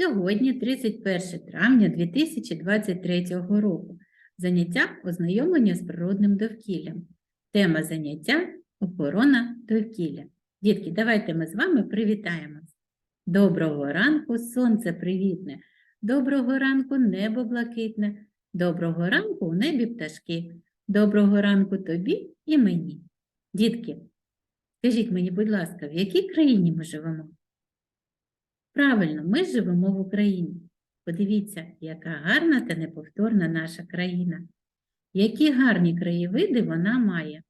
Сьогодні 31 травня 2023 року. Заняття ознайомлення з природним довкіллям. Тема заняття охорона довкілля. Дітки, давайте ми з вами привітаємось. Доброго ранку, сонце привітне. Доброго ранку, небо блакитне. Доброго ранку у небі пташки. Доброго ранку тобі і мені. Дітки, скажіть мені, будь ласка, в якій країні ми живемо? Правильно, ми живемо в Україні. Подивіться, яка гарна та неповторна наша країна. Які гарні краєвиди вона має.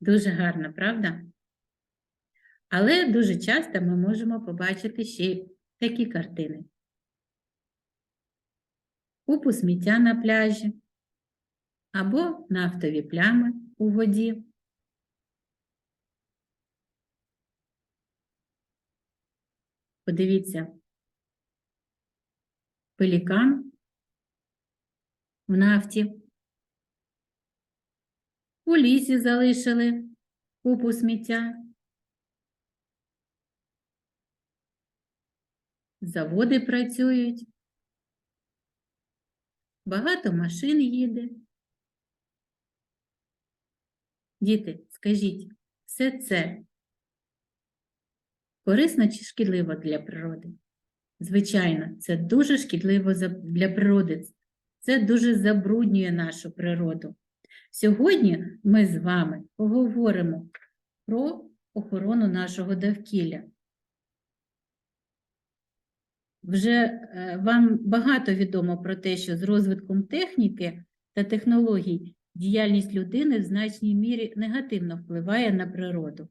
Дуже гарно, правда? Але дуже часто ми можемо побачити ще такі картини. Купу сміття на пляжі або нафтові плями у воді. Подивіться, пелікан в нафті. У лісі залишили купу сміття. Заводи працюють. Багато машин їде. Діти, скажіть, все це корисно чи шкідливо для природи? Звичайно, це дуже шкідливо для природи. Це дуже забруднює нашу природу. Сьогодні ми з вами поговоримо про охорону нашого довкілля. Вже е, вам багато відомо про те, що з розвитком техніки та технологій діяльність людини в значній мірі негативно впливає на природу.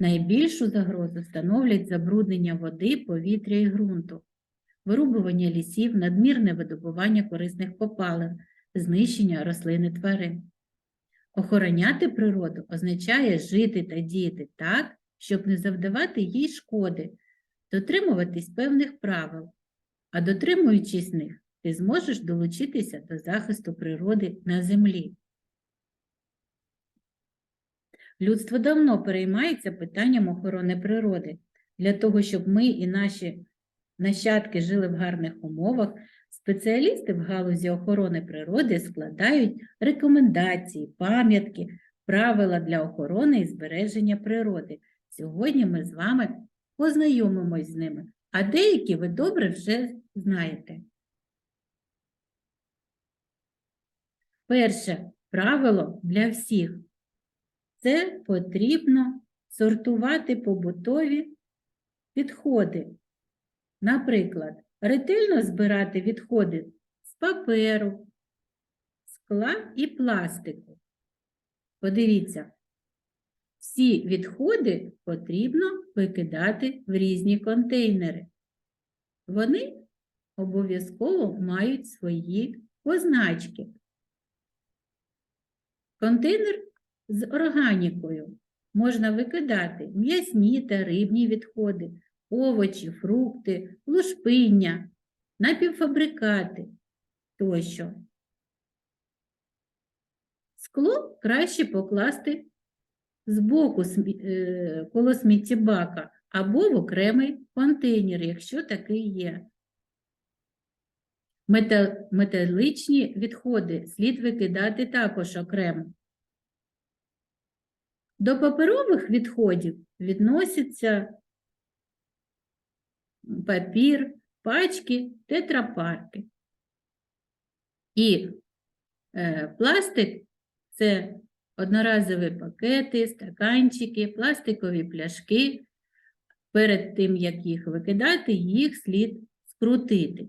Найбільшу загрозу становлять забруднення води, повітря і ґрунту, вирубування лісів, надмірне видобування корисних попалин, знищення рослин і тварин. Охороняти природу означає жити та діяти так, щоб не завдавати їй шкоди, дотримуватись певних правил, а дотримуючись них, ти зможеш долучитися до захисту природи на землі. Людство давно переймається питанням охорони природи. Для того, щоб ми і наші нащадки жили в гарних умовах, спеціалісти в галузі охорони природи складають рекомендації, пам'ятки, правила для охорони і збереження природи. Сьогодні ми з вами познайомимось з ними, а деякі ви добре вже знаєте. Перше правило для всіх це потрібно сортувати побутові відходи. Наприклад, ретельно збирати відходи з паперу, скла і пластику. Подивіться, всі відходи потрібно викидати в різні контейнери. Вони обов'язково мають свої позначки. Контейнер з органікою можна викидати м'ясні та рибні відходи, овочі, фрукти, лушпиння, напівфабрикати тощо. Скло краще покласти збоку смі- е, коло сміттєбака або в окремий контейнер, якщо такий є. Мета- Металичні відходи слід викидати також окремо. До паперових відходів відносяться папір, пачки, тетрапарки. І е, пластик це одноразові пакети, стаканчики, пластикові пляшки. Перед тим, як їх викидати, їх слід скрутити.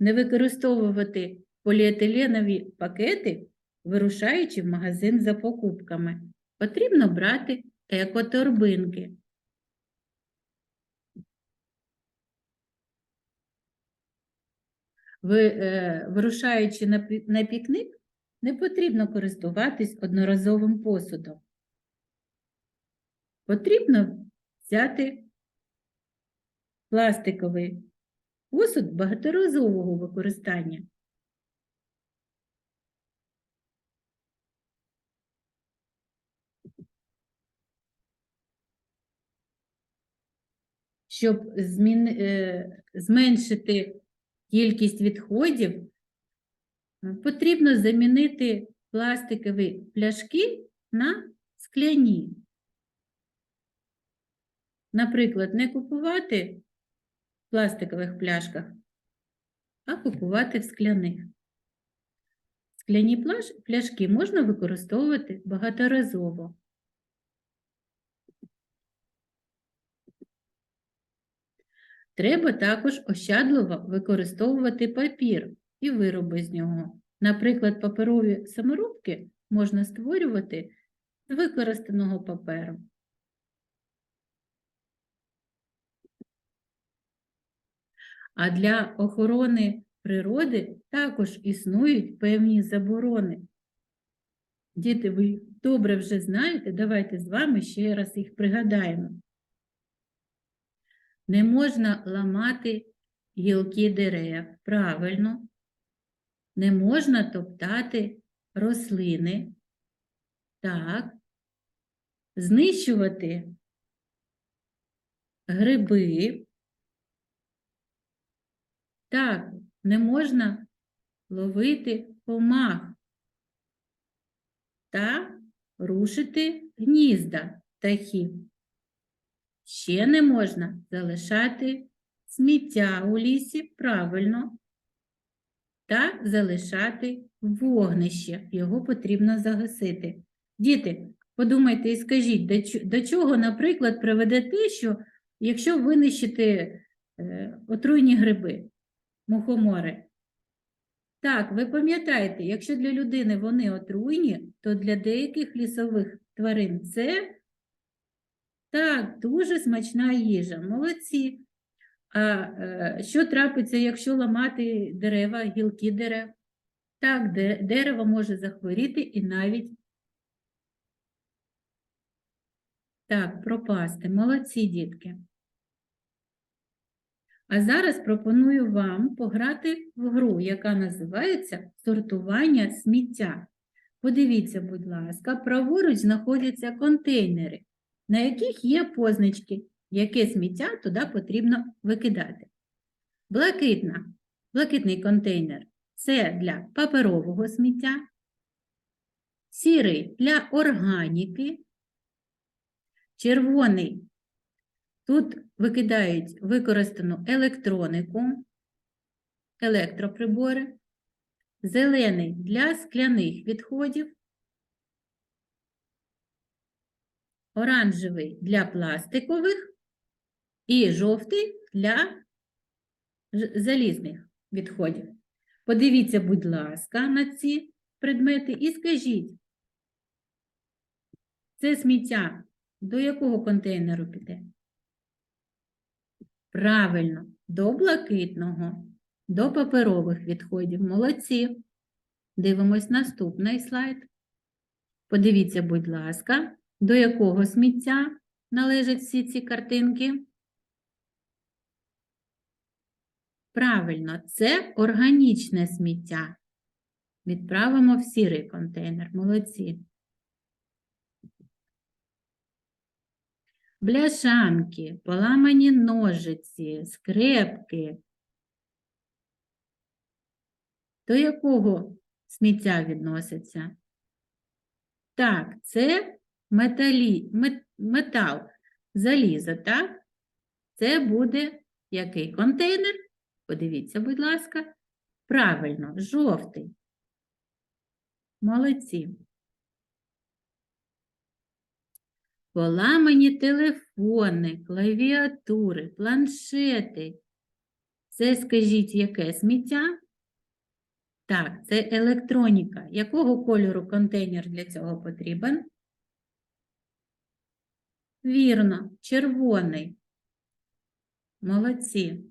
Не використовувати поліетиленові пакети, вирушаючи в магазин за покупками. Потрібно брати екоторбинки. Е, вирушаючи на, пікник, не потрібно користуватись одноразовим посудом. Потрібно взяти пластиковий Осуд багаторазового використання. Щоб змін... Е, зменшити кількість відходів, потрібно замінити пластикові пляшки на скляні. Наприклад, не купувати пластикових пляшках, а купувати в скляних. Скляні пляшки можна використовувати багаторазово. Треба також ощадливо використовувати папір і вироби з нього. Наприклад, паперові саморобки можна створювати з використаного паперу. А для охорони природи також існують певні заборони. Діти, ви добре вже знаєте, давайте з вами ще раз їх пригадаємо. Не можна ламати гілки дерев, правильно. Не можна топтати рослини. Так. Знищувати гриби. Так, не можна ловити комах та рушити гнізда птахів. Ще не можна залишати сміття у лісі правильно та залишати вогнище. Його потрібно загасити. Діти, подумайте і скажіть, до чого, наприклад, приведе те, що якщо винищити е, отруйні гриби, мухомори. Так, ви пам'ятаєте, якщо для людини вони отруйні, то для деяких лісових тварин це так, дуже смачна їжа. Молодці. А е, що трапиться, якщо ламати дерева, гілки дерев? Так, де- дерево може захворіти і навіть так, пропасти. Молодці, дітки. А зараз пропоную вам пограти в гру, яка називається сортування сміття. Подивіться, будь ласка, праворуч знаходяться контейнери, на яких є позначки, яке сміття туди потрібно викидати. Блакитна, блакитний контейнер це для паперового сміття, сірий для органіки, червоний Тут викидають використану електронику, електроприбори, зелений для скляних відходів, оранжевий для пластикових і жовтий для залізних відходів. Подивіться, будь ласка, на ці предмети і скажіть, це сміття до якого контейнеру піде? Правильно, до блакитного, до паперових відходів. Молодці. Дивимось наступний слайд. Подивіться, будь ласка, до якого сміття належать всі ці картинки? Правильно, це органічне сміття. Відправимо в сірий контейнер. Молодці. Бляшанки, поламані ножиці, скрепки. До якого сміття відноситься? Так, це металі, мет- метал, залізо, так? Це буде який контейнер? Подивіться, будь ласка. Правильно, жовтий. Молодці. Поламані телефони, клавіатури, планшети. Це, скажіть, яке сміття? Так, це електроніка. Якого кольору контейнер для цього потрібен? Вірно, червоний. Молодці.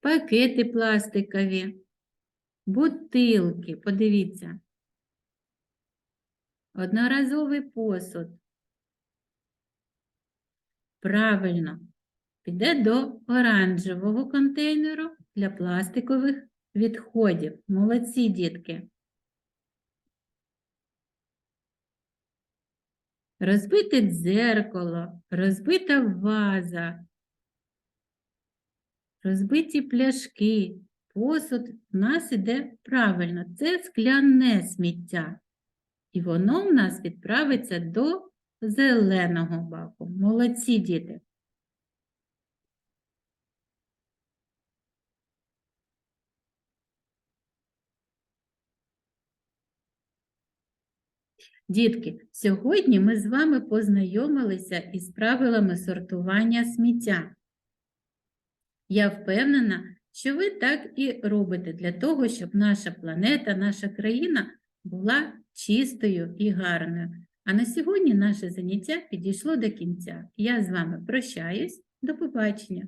Пакети пластикові, бутилки, подивіться. Одноразовий посуд. Правильно. Піде до оранжевого контейнеру для пластикових відходів. Молодці, дітки. розбите дзеркало, розбита ваза, розбиті пляшки, посуд в нас іде правильно. Це скляне сміття. І воно в нас відправиться до зеленого баку. Молодці діти. Дітки, сьогодні ми з вами познайомилися із правилами сортування сміття. Я впевнена, що ви так і робите для того, щоб наша планета, наша країна була чистою і гарною. А на сьогодні наше заняття підійшло до кінця. Я з вами прощаюсь. До побачення!